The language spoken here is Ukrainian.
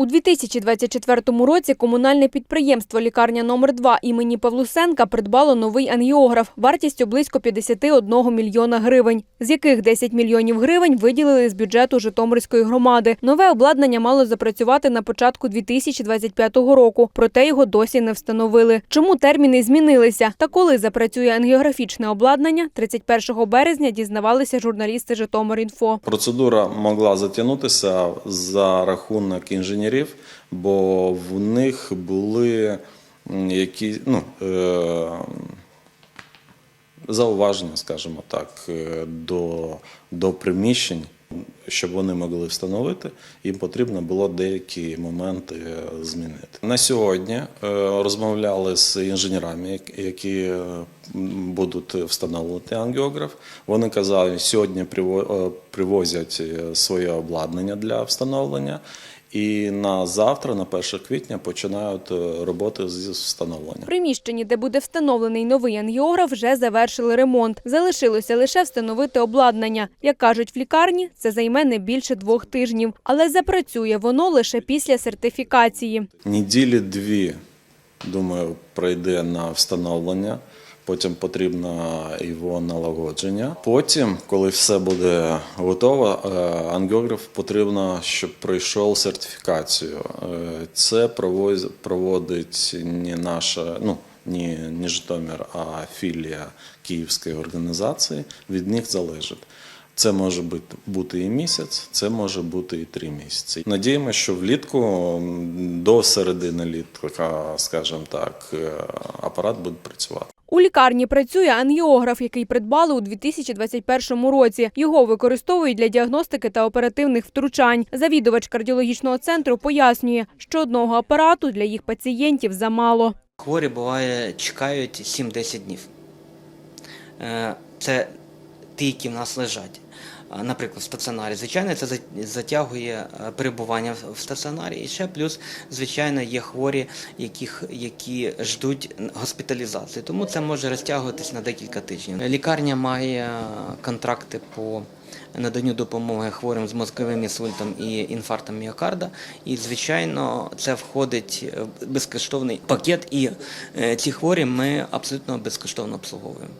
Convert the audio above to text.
У 2024 році комунальне підприємство «Лікарня номер 2 імені Павлусенка придбало новий ангіограф вартістю близько 51 мільйона гривень, з яких 10 мільйонів гривень виділили з бюджету Житомирської громади. Нове обладнання мало запрацювати на початку 2025 року, проте його досі не встановили. Чому терміни змінилися? Та коли запрацює ангіографічне обладнання, 31 березня дізнавалися журналісти Житомир.Інфо. Процедура могла затягнутися за рахунок інженерів, бо в них були м, які, ну, е, зауваження, скажімо так, е, до, до приміщень. Щоб вони могли встановити, їм потрібно було деякі моменти е, змінити. На сьогодні розмовляли з інженерами, які будуть встановлювати ангіограф. Вони казали, що сьогодні привозять своє обладнання для встановлення, і на завтра, на 1 квітня, починають е, роботи з встановлення. В приміщенні, де буде встановлений новий ангіограф, вже завершили ремонт. Залишилося лише встановити обладнання. Як кажуть в лікарні, це займе не більше двох тижнів, але запрацює воно лише після сертифікації. Неділі дві, думаю, пройде на встановлення. Потім потрібно його налагодження. Потім, коли все буде готово, е, ангіограф потрібно, щоб пройшов сертифікацію. Е, Це проводить не наша, ну не, не Житомир, а філія Київської організації. Від них залежить. Це може бути, і місяць, це може бути і три місяці. Надіємося, що влітку до середини літа, скажімо так, е, апарат буде працювати. У лікарні працює ангіограф, який придбали у 2021 році. Його використовують для діагностики та оперативних втручань. Завідувач кардіологічного центру пояснює, що одного апарату для їх пацієнтів замало. Хворі буває чекають 7-10 днів. Е, Це ті, які в нас лежать. Наприклад, в стаціонарі. Звичайно, це затягує е, перебування в- стаціонарі. І ще плюс, звичайно, є хворі, яких, які ждуть госпіталізації. Тому це може розтягуватись на декілька тижнів. Лікарня має контракти по наданню допомоги хворим з мозковим інсультом і інфарктом міокарда. І, звичайно, це входить в безкоштовний пакет, і е, ці хворі ми абсолютно безкоштовно обслуговуємо.